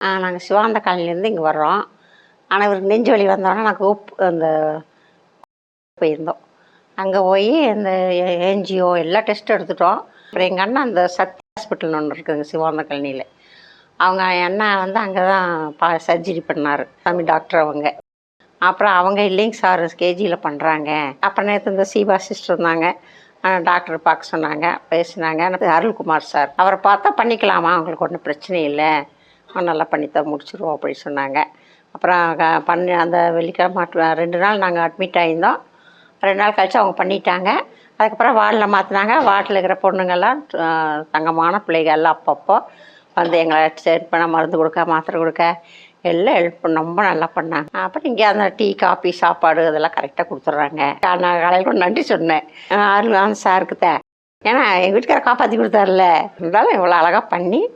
நாங்கள் சிவானந்த காலனிலேருந்து இங்கே வர்றோம். ஆனால் இவருக்கு நெஞ்சு வலி வந்தோடனே நாங்கள் உப் அந்த போயிருந்தோம். அங்கே போய் இந்த என்ஜிஓ எல்லா டெஸ்ட்டும் எடுத்துட்டோம். அப்புறம் எங்கள் அண்ணன் அந்த சத்யா ஹாஸ்பிட்டல்னு ஒன்று இருக்குதுங்க சிவானந்த கழனியில் அவங்க அண்ணன் வந்து அங்கே தான் பா சர்ஜரி பண்ணார். சாமி டாக்டர் அவங்க. அப்புறம் அவங்க இல்லைங்க சார் கேஜியில் பண்ணுறாங்க அப்புறம் நேற்று இந்த சீபா சிஸ்டர் இருந்தாங்க. டாக்டர் பார்க்க சொன்னாங்க பேசினாங்க. அருள்குமார் சார். அவரை பார்த்தா பண்ணிக்கலாமா? அவங்களுக்கு ஒன்றும் பிரச்சனை இல்லை. நல்லா பண்ணித்தான் முடிச்சிருவோம் அப்படின்னு சொன்னாங்க. அப்புறம் க- பண்ணி அந்த வெள்ளிக்கிழமை ரெண்டு நாள் நாங்கள் அட்மிட் ஆகியிருந்தோம் ரெண்டு நாள் கழிச்சு அவங்க பண்ணிட்டாங்க. அதுக்கப்புறம் வார்டில் மாற்றினாங்க வார்டில் இருக்கிற பொண்ணுங்கள்லாம் தங்கமான பிள்ளைகள்லாம் அப்பப்போ வந்து எங்களை செட் பண்ண மருந்து கொடுக்க மாத்திரை கொடுக்க எல்லாம் ஹெல்ப் பண்ண ரொம்ப நல்லா பண்ணாங்க. அப்புறம் இங்கே அந்த டீ காஃபி சாப்பாடு அதெல்லாம் கரெக்டாக கொடுத்துட்றாங்க. நான் காலையில் கூட நன்றி சொன்னேன். ஆறு அருள் அந்த சாருக்கு தான். ஏன்னா எங்கள் வீட்டுக்கார காப்பாற்றி கொடுத்தாருல இருந்தாலும் இவ்வளோ அழகாக பண்ணி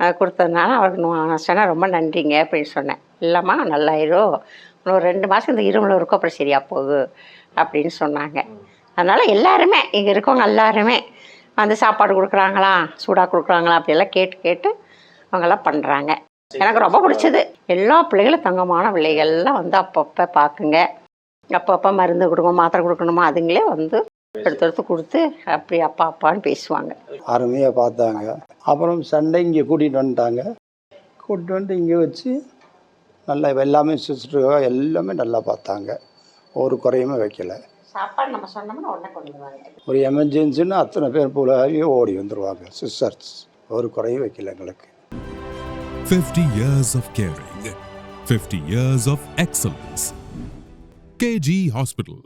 கொடுத்ததுனால அவருக்கு நான் சொன்னேன் ரொம்ப நன்றிங்க அப்படின்னு சொன்னேன். இல்லைம்மா நல்லாயிரும் இன்னும் ஒரு ரெண்டு மாதம் இந்த இருமல் இருக்கும் அப்புறம் சரியா போகு அப்படின்னு சொன்னாங்க. அதனால் எல்லாருமே இங்கே இருக்கவங்க எல்லாருமே வந்து சாப்பாடு கொடுக்குறாங்களா சூடாக கொடுக்குறாங்களா அப்படியெல்லாம் கேட்டு கேட்டு அவங்கெல்லாம் பண்ணுறாங்க எனக்கு ரொம்ப பிடிச்சது. எல்லா பிள்ளைகளும் தங்கமான பிள்ளைகள்லாம் வந்து அப்பப்போ பார்க்குங்க. அப்பப்போ மருந்து கொடுக்கணும் மாத்திரை கொடுக்கணுமா அதுங்களே வந்து எடுத்து கொடுத்து அப்படி அப்பா அப்பான்னு பேசுவாங்க. அருமையாக பார்த்தாங்க. அப்புறம் சண்டை இங்கே கூட்டிகிட்டு வந்துட்டாங்க. கூட்டிட்டு வந்து இங்கே வச்சு நல்லா எல்லாமே சிஸ்டர் எல்லாமே நல்லா பார்த்தாங்க. ஒரு குறையுமே வைக்கல. சாப்பாடு நம்ம சொன்னோம்னா உடனே கொண்டு வருவாங்க. ஒரு எமர்ஜென்சின்னு அத்தனை பேர் போலாவே ஓடி வந்துடுவாங்க சிஸ்டர்ஸ் ஒரு குறையும் வைக்கல எங்களுக்கு. 50 years of caring, 50 years of excellence. KG Hospital,